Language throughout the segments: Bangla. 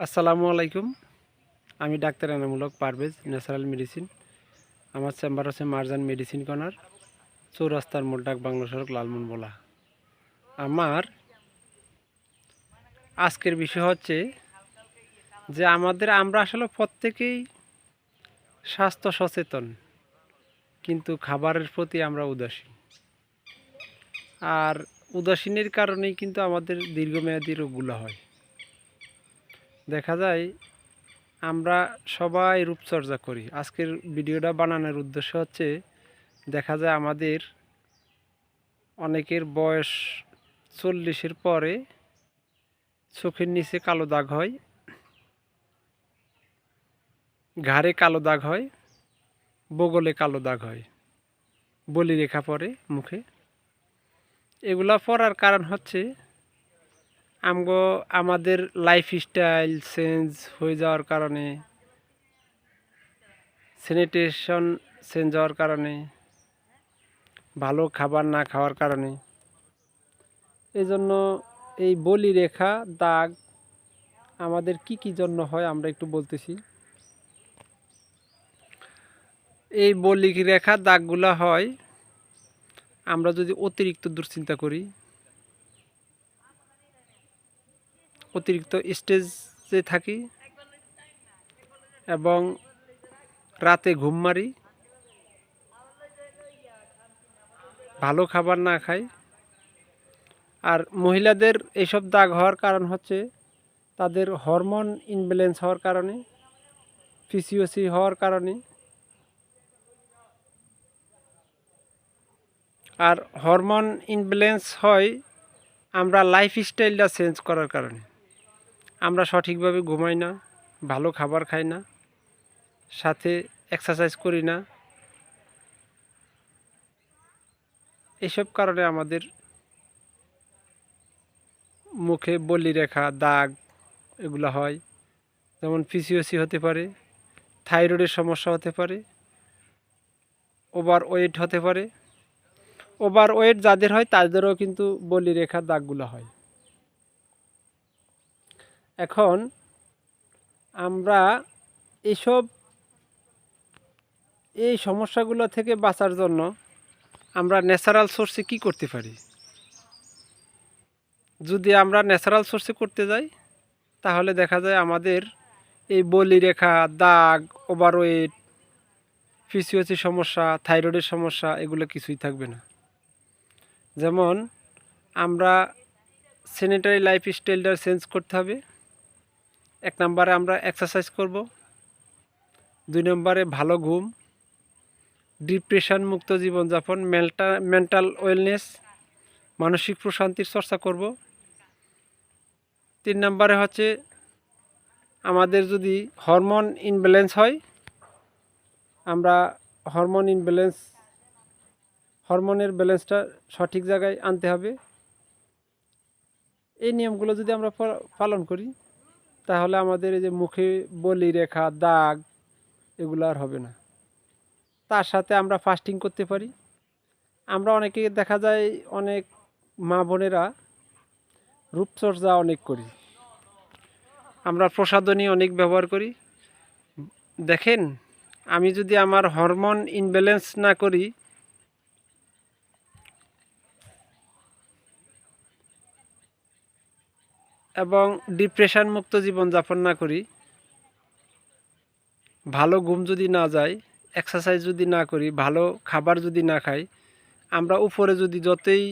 আসসালামু আলাইকুম। আমি doctor Enamul Parvez, natural medicine. আমার চেম্বার আছে মারজান মেডিসিন কর্নার, চৌরাস্তার মোড় ডাক বাংলা সড়ক লালমন বলা। আমার আজকের বিষয় হচ্ছে যে আমাদের, আমরা আসলে প্রত্যেকেই স্বাস্থ্য সচেতন, কিন্তু খাবারের প্রতি আমরা উদাসীন। আর উদাসীনের কারণেই কিন্তু আমাদের দীর্ঘমেয়াদী রোগগুলো হয়। দেখা যায় আমরা সবাই রূপচর্চা করি। আজকের ভিডিওটা বানানোর উদ্দেশ্য হচ্ছে, দেখা যায় আমাদের অনেকের বয়স চল্লিশের পরে চোখের নিচে কালো দাগ হয়, ঘাড়ে কালো দাগ হয়, বগলে কালো দাগ হয় বলি রেখা পড়ে মুখে। এগুলা পড়ার কারণ হচ্ছে আমগো আমাদের লাইফ স্টাইল চেঞ্জ হয়ে যাওয়ার কারণে স্যানিটেশন চেঞ্জ হওয়ার কারণে, ভালো খাবার না খাওয়ার কারণে। এই জন্য এই বলি রেখা, দাগ আমাদের কি কি জন্য হয় আমরা একটু বলতেছি। এই বলি রেখা, দাগগুলো হয়, আমরা যদি অতিরিক্ত দুশ্চিন্তা করি অতিরিক্ত স্টেজে থাকি এবং রাতে ঘুম মারি। ভালো খাবার না খাই। আর মহিলাদের এইসব দাগ হওয়ার কারণ হচ্ছে তাদের হরমোন ইনব্যালেন্স হওয়ার কারণে, ফিসিওসি হওয়ার কারণে। আর হরমোন ইনব্যালেন্স হয় আমরা লাইফ স্টাইলটা চেঞ্জ করার কারণে। আমরা সঠিকভাবে ঘুমাই না, ভালো খাবার খাই না, সাথে এক্সারসাইজ করি না। এসব কারণে আমাদের মুখে বলি রেখা, দাগ এগুলো হয়। যেমন পিসিওসি হতে পারে থাইরয়েডের সমস্যা হতে পারে ওভার ওয়েট হতে পারে। ওভার ওয়েট যাদের হয় তাদেরও কিন্তু বলি রেখা, দাগগুলো হয়। এখন আমরা এসব, এই সমস্যাগুলো থেকে বাঁচার জন্য আমরা ন্যাচারাল সোর্সে কি করতে পারি? যদি আমরা ন্যাচারাল সোর্সে করতে যাই, তাহলে দেখা যায় আমাদের এই বলি রেখা দাগ ওভারওয়েট পিসিওসি সমস্যা থাইরয়েডের সমস্যা, এগুলো কিছুই থাকবে না। যেমন আমরা স্যানিটারি লাইফ স্টাইলটা চেঞ্জ করতে হবে। এক নম্বরে আমরা এক্সারসাইজ করব, দুই নম্বরে ভালো ঘুম ডিপ্রেশন মুক্ত জীবনযাপন মেন্টাল মেন্টাল ওয়েলনেস মানসিক প্রশান্তির চর্চা করব। তিন নম্বরে হচ্ছে আমাদের যদি হরমোন ইনব্যালেন্স হয়, আমরা হরমোন ইনব্যালেন্স হরমোনের ব্যালেন্সটা সঠিক জায়গায় আনতে হবে। এই নিয়মগুলো যদি আমরা পালন করি তাহলে আমাদের এই যে মুখে বলি রেখা, দাগ, এগুলো আর হবে না। তার সাথে আমরা ফাস্টিং করতে পারি। আমরা অনেকে দেখা যায় অনেক মা বোনেরা রূপচর্চা অনেক করি। আমরা প্রসাধনী অনেক ব্যবহার করি। দেখেন, আমি যদি আমার হরমোন ইনব্যালেন্স না করি এবং ডিপ্রেশন মুক্ত জীবনযাপন না করি। ভালো ঘুম যদি না যায় এক্সারসাইজ যদি না করি, ভালো খাবার যদি না খাই, আমরা উপরে যদি যতই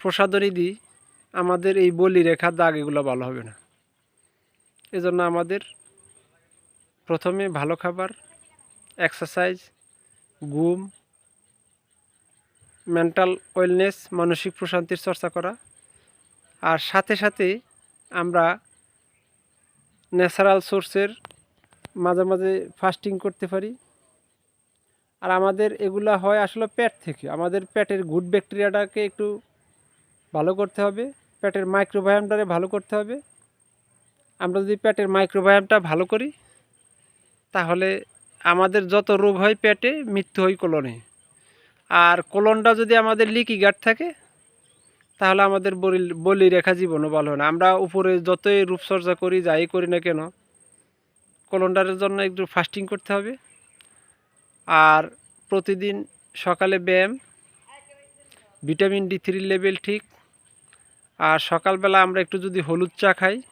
প্রসাদনী দিই, আমাদের এই বলি রেখা দাগ এগুলো ভালো হবে না। এজন্য আমাদের প্রথমে ভালো খাবার এক্সারসাইজ ঘুম মেন্টাল ওয়েলনেস মানসিক প্রশান্তির চর্চা করা। আর সাথে সাথে আমরা ন্যাচারাল সোর্সের মাঝে মাঝে ফাস্টিং করতে পারি। আর আমাদের এগুলা হয় আসলে পেট থেকে। আমাদের পেটের গুড ব্যাকটেরিয়াটাকে একটু ভালো করতে হবে, পেটের মাইক্রোবায়ামটারে ভালো করতে হবে। আমরা যদি পেটের মাইক্রোবায়ামটা ভালো করি, তাহলে আমাদের যত রোগ হয় পেটে, মৃত্যু হয় কোলনে। আর কোলনটা যদি আমাদের লিকি গার্ড থাকে, তাহলে আমাদের বলি- রেখা জীবনও ভালো হয় না। আমরা উপরে যতই রূপচর্চা করি, যাই করি না কেন কলন্ডারের জন্য একটু ফাস্টিং করতে হবে। আর প্রতিদিন সকালে ব্যায়াম ভিটামিন ডি থ্রি লেভেল ঠিক। আর সকালবেলা আমরা একটু যদি হলুদ চা খাই,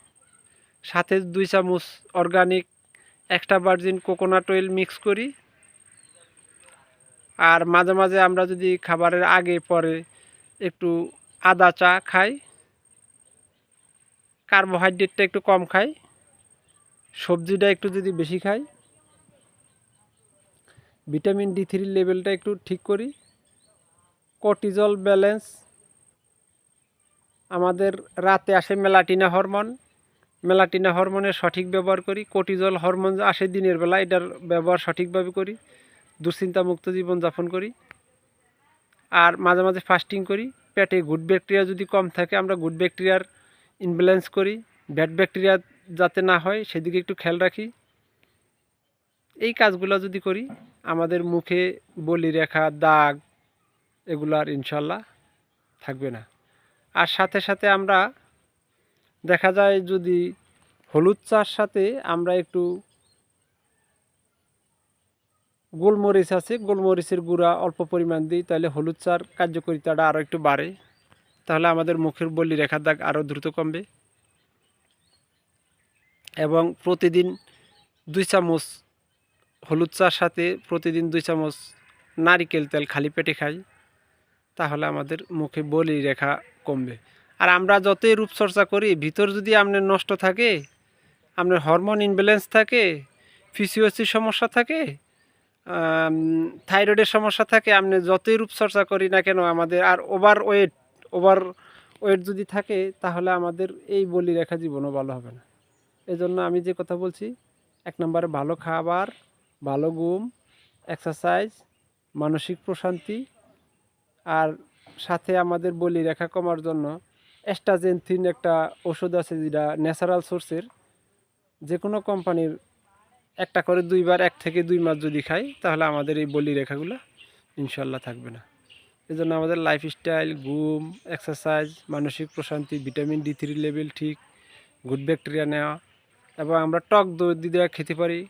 সাথে দুই চামচ organic extra virgin coconut oil mix করি। আর মাঝে মাঝে আমরা যদি খাবারের আগে পরে একটু আদা চা খাই, কার্বোহাইড্রেটটা একটু কম খাই, সবজিটা একটু যদি বেশি খাই, ভিটামিন ডি থ্রি লেভেলটা একটু ঠিক করি, কর্টিজল ব্যালেন্স, আমাদের রাতে আসে মেলাটিনা হরমোন, মেলাটিনা হরমোনের সঠিক ব্যবহার করি, কর্টিজল হরমোন আসে দিনের বেলা, এটার ব্যবহার সঠিকভাবে করি। দুশ্চিন্তামুক্ত জীবন যাপন করি। আর মাঝে মাঝে ফাস্টিং করি। পেটে গুড ব্যাকটেরিয়া যদি কম থাকে, আমরা গুড ব্যাকটেরিয়ার ইনব্যালেন্স করি। ব্যাড ব্যাকটেরিয়া যাতে না হয়, সেদিকে একটু খেয়াল রাখি। এই কাজগুলো যদি করি, আমাদের মুখে বলি রেখা, দাগ, এগুলো আর ইনশাল্লাহ থাকবে না। আর সাথে সাথে আমরা দেখা যায় যদি হলুদ চার সাথে আমরা একটু গোলমরিচ আছে, গোলমরিচের গুঁড়া অল্প পরিমাণ দিই, তাহলে হলুদ চার কার্যকারিতাটা আরও একটু বাড়ে। তাহলে আমাদের মুখের বলি রেখার দাগ আরও দ্রুত কমবে। এবং প্রতিদিন দুই চামচ হলুদ চার সাথে প্রতিদিন দুই চামচ নারিকেল তেল খালি পেটে খাই, তাহলে আমাদের মুখে বলি রেখা কমবে। আর আমরা যতই রূপচর্চা করি, ভিতর যদি আপনার নষ্ট থাকে, আপনার হরমোন ইনব্যালেন্স থাকে ফিসিওসির সমস্যা থাকে থাইরয়েডের সমস্যা থাকে আপনি যতই রূপচর্চা করি না কেন, আমাদের আর ওভার ওয়েট ওভার ওয়েট যদি থাকে, তাহলে আমাদের এই বলি রেখা জীবনও ভালো হবে না। এজন্য আমি যে কথা বলছি, এক নম্বরে ভালো খাবার, ভালো ঘুম এক্সারসাইজ মানসিক প্রশান্তি, আর সাথে আমাদের বলি রেখা কমার জন্য অ্যাস্টাজেনথিন একটা ওষুধ আছে যেটা ন্যাচারাল সোর্সের যে কোনো কোম্পানির একটা করে দুইবার, এক থেকে দুই মাস যদি খাই, তাহলে আমাদের এই বলি রেখাগুলো ইনশাল্লাহ থাকবে না। এজন্য আমাদের লাইফস্টাইল ঘুম এক্সারসাইজ মানসিক প্রশান্তি ভিটামিন ডি থ্রি লেভেল ঠিক গুড ব্যাকটেরিয়া নেওয়া, এবং আমরা টক দই দিয়ে খেতে পারি।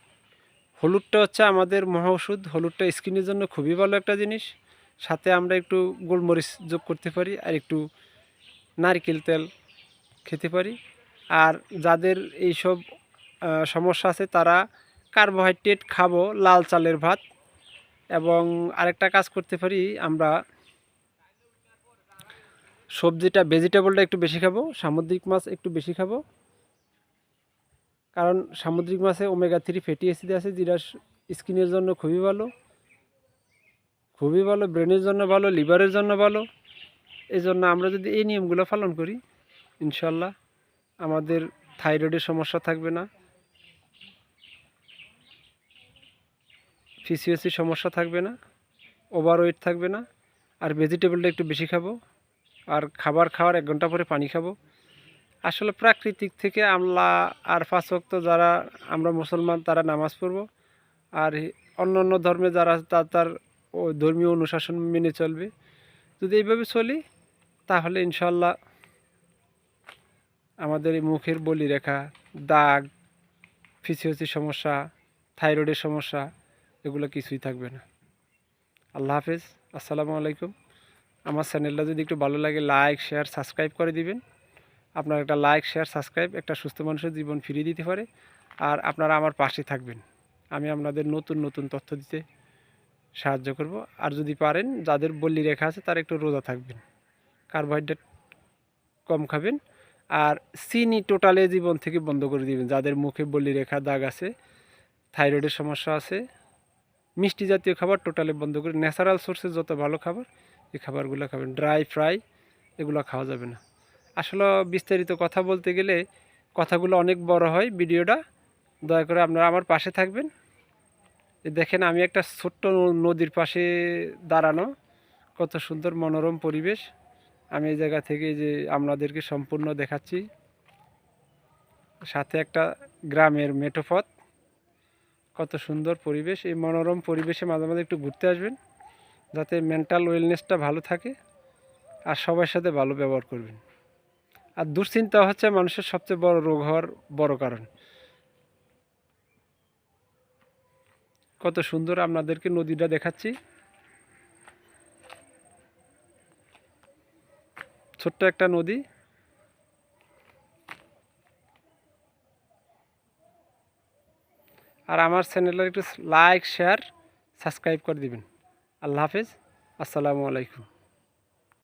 হলুদটা হচ্ছে আমাদের মহা ওষুধ, হলুদটা স্কিনের জন্য খুবই ভালো একটা জিনিস। সাথে আমরা একটু গোলমরিচ যোগ করতে পারি, আর একটু নারকেল তেল খেতে পারি। আর যাদের এইসব সমস্যা আছে তারা কার্বোহাইড্রেট খাব লাল চালের ভাত এবং আরেকটা কাজ করতে পারি, আমরা সবজিটা ভেজিটেবলটা একটু বেশি খাব, সামুদ্রিক মাছ একটু বেশি খাব। কারণ সামুদ্রিক মাছে ওমেগা থ্রি ফ্যাটি অ্যাসিড আছে, যেটা স্কিনের জন্য খুবই ভালো খুবই ভালো ব্রেনের জন্য ভালো লিভারের জন্য ভালো। এই জন্য আমরা যদি এই নিয়মগুলো পালন করি, ইনশাল্লাহ আমাদের থাইরয়েডের সমস্যা থাকবে না। ফিসিওসির সমস্যা থাকবে না ওভারওয়েট থাকবে না, আর ভেজিটেবলটা একটু বেশি খাব, আর খাবার খাওয়ার এক ঘণ্টা পরে পানি খাব। আসলে প্রাকৃতিক থেকে আমলা আর ওয়াক্ত যারা আমরা মুসলমান, তারা নামাজ পড়ব, আর অন্য অন্য ধর্মে যারা তার তার ধর্মীয় অনুশাসন মেনে চলবে। যদি এইভাবে চলি, তাহলে ইনশাল্লাহ আমাদের এই মুখের বলি রেখা দাগ ফিসিওসির সমস্যা থাইরয়েডের সমস্যা এগুলো কিছুই থাকবে না। আল্লাহ হাফেজ, আসসালামু আলাইকুম। আমার চ্যানেলটা যদি একটু ভালো লাগে, লাইক, শেয়ার, সাবস্ক্রাইব করে দিবেন। আপনার একটা লাইক, শেয়ার, সাবস্ক্রাইব একটা সুস্থ মানুষের জীবন ফিরিয়ে দিতে পারে। আর আপনারা আমার পাশে থাকবেন। আমি আপনাদের নতুন নতুন তথ্য দিতে সাহায্য করব। আর যদি পারেন, যাদের বল্লি রেখা আছে, তারা একটু রোজা থাকবেন। কার্বোহাইড্রেট কম খাবেন। আর চিনি টোটালে জীবন থেকে বন্ধ করে দিবেন। যাদের মুখে বল্লি রেখা দাগ আছে, থাইরয়েডের সমস্যা আছে মিষ্টি জাতীয় খাবার টোটালি বন্ধ করে ন্যাচারাল সোর্সের যত ভালো খাবার, এই খাবারগুলো খাবেন। ড্রাই ফ্রাই এগুলো খাওয়া যাবে না। আসলে বিস্তারিত কথা বলতে গেলে কথাগুলো অনেক বড় হয় ভিডিওটা। দয়া করে আপনারা আমার পাশে থাকবেন। দেখেন আমি একটা ছোট্ট নদীর পাশে দাঁড়ানো। কত সুন্দর মনোরম পরিবেশ। আমি এই জায়গা থেকে যে আপনাদেরকে সম্পূর্ণ দেখাচ্ছি। সাথে একটা গ্রামের মেঠোপথ কত সুন্দর পরিবেশ, এই মনোরম পরিবেশে মাঝে মাঝে একটু ঘুরতে আসবেন, যাতে মেন্টাল ওয়েলনেসটা ভালো থাকে আর সবার সাথে ভালো ব্যবহার করবেন। আর দুশ্চিন্তা হচ্ছে মানুষের সবচেয়ে বড় রোগ হওয়ার বড় কারণ। কত সুন্দর আপনাদেরকে নদীটা দেখাচ্ছি। ছোট্ট একটা নদী। আর আমার চ্যানেলের একটু লাইক শেয়ার সাবস্ক্রাইব করে দিবেন। আল্লাহ হাফিজ। আসসালামু আলাইকুম।